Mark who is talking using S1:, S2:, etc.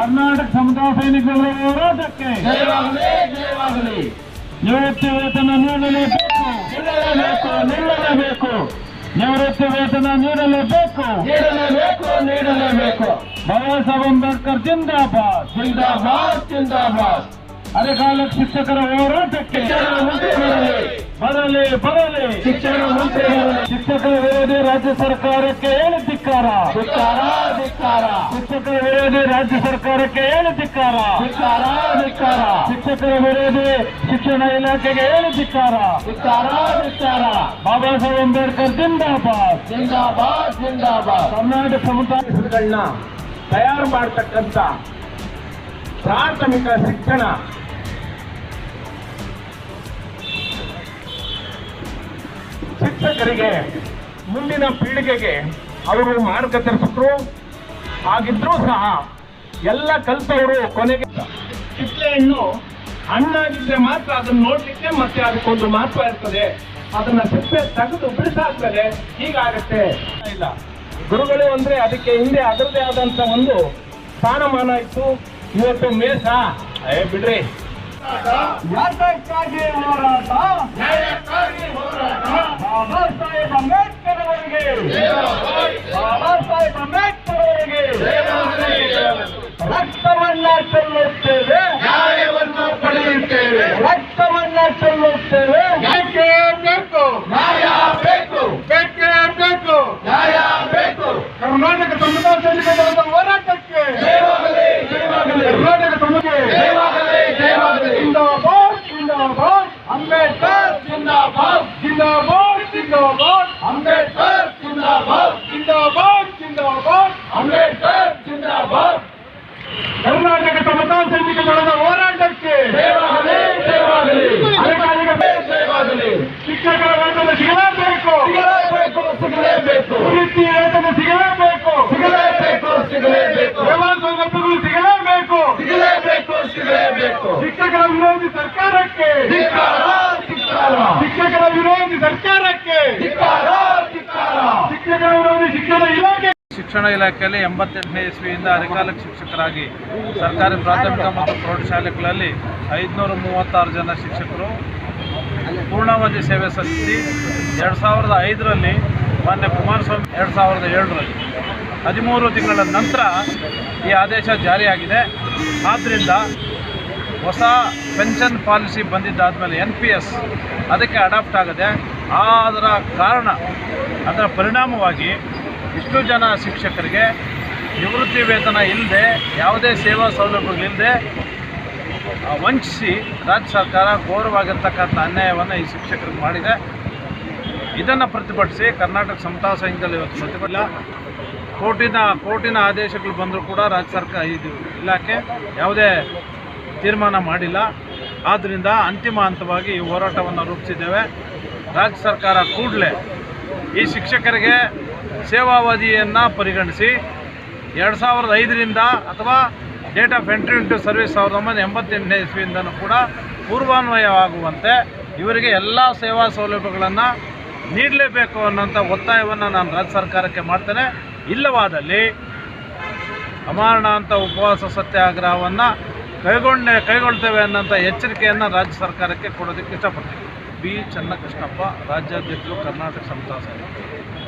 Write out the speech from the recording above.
S1: ಕರ್ನಾಟಕ ಸಮುದಾಯ ಸೈನಿಕರ ಹೋರಾಟಕ್ಕೆ ನಿವೃತ್ತಿ ವೇತನ ನೀಡಲೇಬೇಕು.
S2: ನೀಡಲೇಬೇಕು. ನೀಡಲೇಬೇಕು.
S1: ನಿವೃತ್ತಿ ವೇತನ ನೀಡಲೇಬೇಕು.
S2: ನೀಡಲೇಬೇಕು ನೀಡಲೇಬೇಕು.
S1: ಬಾಬಾ ಸಾಹೇಬ್ ಅಂಬೇಡ್ಕರ್ ಜಿಂದಾಬಾದ್.
S2: ಜಿಂದಾಬಾದ್ ಜಿಂದಾಬಾದ್.
S1: ಅರೆಕಾಲ ಶಿಕ್ಷಕರ ಹೋರಾಟಕ್ಕೆ
S2: ಬರಲಿ.
S1: ಬರಲಿ
S2: ಶಿಕ್ಷಣ
S1: ಶಿಕ್ಷಕರ ವಿರೋಧಿ ರಾಜ್ಯ ಸರ್ಕಾರಕ್ಕೆ ಹೇಳಿ ಧಿಕ್ಕಾರ ಶಿಕ್ಷಕರ ವಿರೋಧಿ ರಾಜ್ಯ ಸರ್ಕಾರಕ್ಕೆ ಏನು ಧಿಕ್ಕಾರ?
S2: ಧಿಕ್ಕಾರ ಧಿಕ್ಕಾರ
S1: ಶಿಕ್ಷಕರ ವಿರೋಧಿ ಶಿಕ್ಷಣ ಇಲಾಖೆಗೆ ಏನು ಧಿಕ್ಕಾರ?
S2: ಧಿಕ್ಕಾರ ಧಿಕ್ಕಾರ
S1: ಬಾಬಾ ಸಾಹೇಬ್ ಅಂಬೇಡ್ಕರ್ ಜಿಂದಾಬಾದ್.
S2: ಜಿಂದಾಬಾದ್ ಜಿಂದಾಬಾದ್.
S1: ಕರ್ನಾಟಕ
S3: ಸಮುದಾಯಗಳನ್ನ ತಯಾರು ಮಾಡತಕ್ಕಂಥ ಪ್ರಾಥಮಿಕ ಶಿಕ್ಷಣ. ಶಿಕ್ಷಕರಿಗೆ ಮುಂದಿನ ಪೀಳಿಗೆಗೆ ಅವರು ಮಾರ್ಗದರ್ಶಕರು. ಆಗಿದ್ರೂ ಸಹ ಎಲ್ಲ ಕಲ್ತವರು ಕೊನೆಗೆ ಕಿತ್ಲೆ ಹಣ್ಣು ಹಣ್ಣಾಗಿದ್ರೆ ಮಾತ್ರ ಅದನ್ನ ನೋಡ್ಲಿಕ್ಕೆ ಮತ್ತೆ ಅದಕ್ಕೊಂದು ಮಹತ್ವ ಇರ್ತದೆ. ಅದನ್ನ ಸಿಪ್ಪೆ ತೆಗೆದು ಬಿಡಿಸಾದ್ಮೇಲೆ ಹೀಗಾಗತ್ತೆ ಇಲ್ಲ. ಗುರುಗಳು ಅಂದ್ರೆ ಅದಕ್ಕೆ ಹಿಂದೆ ಅದರದೇ ಆದಂತ ಒಂದು ಸ್ಥಾನಮಾನ ಇತ್ತು. ಇವತ್ತು ಮೇಷ ಏ ಬಿಡ್ರಿ.
S1: ಯಾತಕ್ಕಾಗಿ ಹೋರಾಟ? ಬಾಬಾ ಸಾಹೇಬ್ ಅಂಬೇಡ್ಕರ್ ಅವರಿಗೆ. ರಕ್ತವನ್ನ ಚೆಲ್ಲುತ್ತೇವೆ
S2: ಯಾಕೆ ಬೇಕು ನ್ಯಾಯ ಬೇಕು
S1: ಬೇಕೇ ಬೇಕು
S2: ನ್ಯಾಯ ಬೇಕು
S1: ಕರ್ನಾಟಕ ಸಮುದಾಯ ಸೈನಿಕರ ಹೋರಾಟಕ್ಕೆ
S2: ಜಯವಾಗಲಿ ಜಯವಾಗಲಿ
S1: ಕರ್ನಾಟಕ ಸಮುದಾಯ
S2: ಜಯವಾಗಲಿ ಜಯವಾಗಲಿ
S1: ಜಿಂದಾಬಾದ್ ಜಿಂದಾಬಾದ್ ಅಂಬೇಡ್ಕರ್
S2: ಜಿಂದಾಬಾದ್
S1: ಜಿಂದಾಬಾದ್ ಜಿಂದಾಬಾದ್
S2: ಅಂಬೇಡ್ಕರ್ ಜಿಂದಾಬಾದ್
S1: ಜಿಂದಾಬಾದ್ ಜಿಂದಾಬಾದ್
S2: ಅಂಬೇಡ್ಕರ್ ಜಿಂದಾಬಾದ್
S1: ಕರ್ನಾಟಕ ಸಮುದಾಯ ಸೈನಿಕ ದಳದ ಹೋರಾಟಕ್ಕೆ
S2: ಜಯವಾಗಲಿ ಜಯವಾಗಲಿ
S1: ಅಧಿಕಾರಿಗಳ
S2: ಜಯವಾಗಲಿ
S1: ಶಿಕ್ಷಕರ ಶಿಕ್ಷಣ
S4: ಇಲಾಖೆಯಲ್ಲಿ ಎಂಬತ್ತೆಂಟನೇ ಇಸ್ವಿಯಿಂದ ಅರೆಕಾಲಿಕ ಶಿಕ್ಷಕರಾಗಿ ಸರ್ಕಾರಿ ಪ್ರಾಥಮಿಕ ಮತ್ತು ಪ್ರೌಢಶಾಲೆಗಳಲ್ಲಿ ಐದುನೂರ ಮೂವತ್ತಾರು ಜನ ಶಿಕ್ಷಕರು ಪೂರ್ಣಾವಧಿ ಸೇವೆ ಸಲ್ಲಿಸಿ ಎರಡು ಸಾವಿರದ ಐದರಲ್ಲಿ ಮಾನ್ಯ ಕುಮಾರಸ್ವಾಮಿ ಎರಡು ಸಾವಿರದ ಏಳರಲ್ಲಿ. ಹದಿಮೂರು ತಿಂಗಳ ನಂತರ ಈ ಆದೇಶ ಜಾರಿಯಾಗಿದೆ. ಆದ್ದರಿಂದ ಹೊಸ ಪೆನ್ಷನ್ ಪಾಲಿಸಿ ಬಂದಿದ್ದಾದಮೇಲೆ ಎನ್ ಪಿ ಎಸ್ ಅದಕ್ಕೆ ಅಡಾಪ್ಟ್ ಆಗದೆ ಅದರ ಕಾರಣ ಅದರ ಪರಿಣಾಮವಾಗಿ ಇಷ್ಟು ಜನ ಶಿಕ್ಷಕರಿಗೆ ನಿವೃತ್ತಿ ವೇತನ ಇಲ್ಲದೆ ಯಾವುದೇ ಸೇವಾ ಸೌಲಭ್ಯಗಳಿಲ್ಲದೆ ವಂಚಿಸಿ ರಾಜ್ಯ ಸರ್ಕಾರ ಘೋರವಾಗಿರ್ತಕ್ಕಂಥ ಅನ್ಯಾಯವನ್ನು ಈ ಶಿಕ್ಷಕರಿಗೆ ಮಾಡಿದೆ. ಇದನ್ನು ಪ್ರತಿಭಟಿಸಿ ಕರ್ನಾಟಕ ಸಮತಾ ಸಂಘದಲ್ಲಿ ಇವತ್ತು ಪ್ರತಿಭಟನೆ ಕೋರ್ಟಿನ ಕೋರ್ಟಿನ ಆದೇಶಗಳು ಬಂದರೂ ಕೂಡ ರಾಜ್ಯ ಸರ್ಕಾರ ಇದು ಇಲಾಖೆ ಯಾವುದೇ ತೀರ್ಮಾನ ಮಾಡಿಲ್ಲ. ಆದ್ದರಿಂದ ಅಂತಿಮ ಹಂತವಾಗಿ ಈ ಹೋರಾಟವನ್ನು ರೂಪಿಸಿದ್ದೇವೆ. ರಾಜ್ಯ ಸರ್ಕಾರ ಕೂಡಲೇ ಈ ಶಿಕ್ಷಕರಿಗೆ ಸೇವಾವಧಿಯನ್ನು ಪರಿಗಣಿಸಿ ಎರಡು ಸಾವಿರದ ಐದರಿಂದ ಅಥವಾ date of entry into service ಸಾವಿರದ ಒಂಬೈನೂರ ಎಂಬತ್ತೆಂಟನೇ ಇಸ್ವಿಯಿಂದನೂ ಕೂಡ ಪೂರ್ವಾನ್ವಯವಾಗುವಂತೆ ಇವರಿಗೆ ಎಲ್ಲ ಸೇವಾ ಸೌಲಭ್ಯಗಳನ್ನು ನೀಡಲೇಬೇಕು ಅನ್ನೋಂಥ ಒತ್ತಾಯವನ್ನು ನಾನು ರಾಜ್ಯ ಸರ್ಕಾರಕ್ಕೆ ಮಾಡ್ತೇನೆ. ಇಲ್ಲವಾದಲ್ಲಿ ಅಮಾರಣ ಅಂತ ಉಪವಾಸ ಸತ್ಯಾಗ್ರಹವನ್ನು ಕೈಗೊಂಡೆ ಕೈಗೊಳ್ತೇವೆ ಅನ್ನೋಂಥ ಎಚ್ಚರಿಕೆಯನ್ನು ರಾಜ್ಯ ಸರ್ಕಾರಕ್ಕೆ ಕೊಡೋದಕ್ಕೆ ಇಷ್ಟಪಡ್ತೀನಿ. ಬಿ. ಚನ್ನಕೃಷ್ಣಪ್ಪ, ರಾಜ್ಯಾಧ್ಯಕ್ಷರು, ಕರ್ನಾಟಕ ಸಮತಾ. ಸೈನಿಕ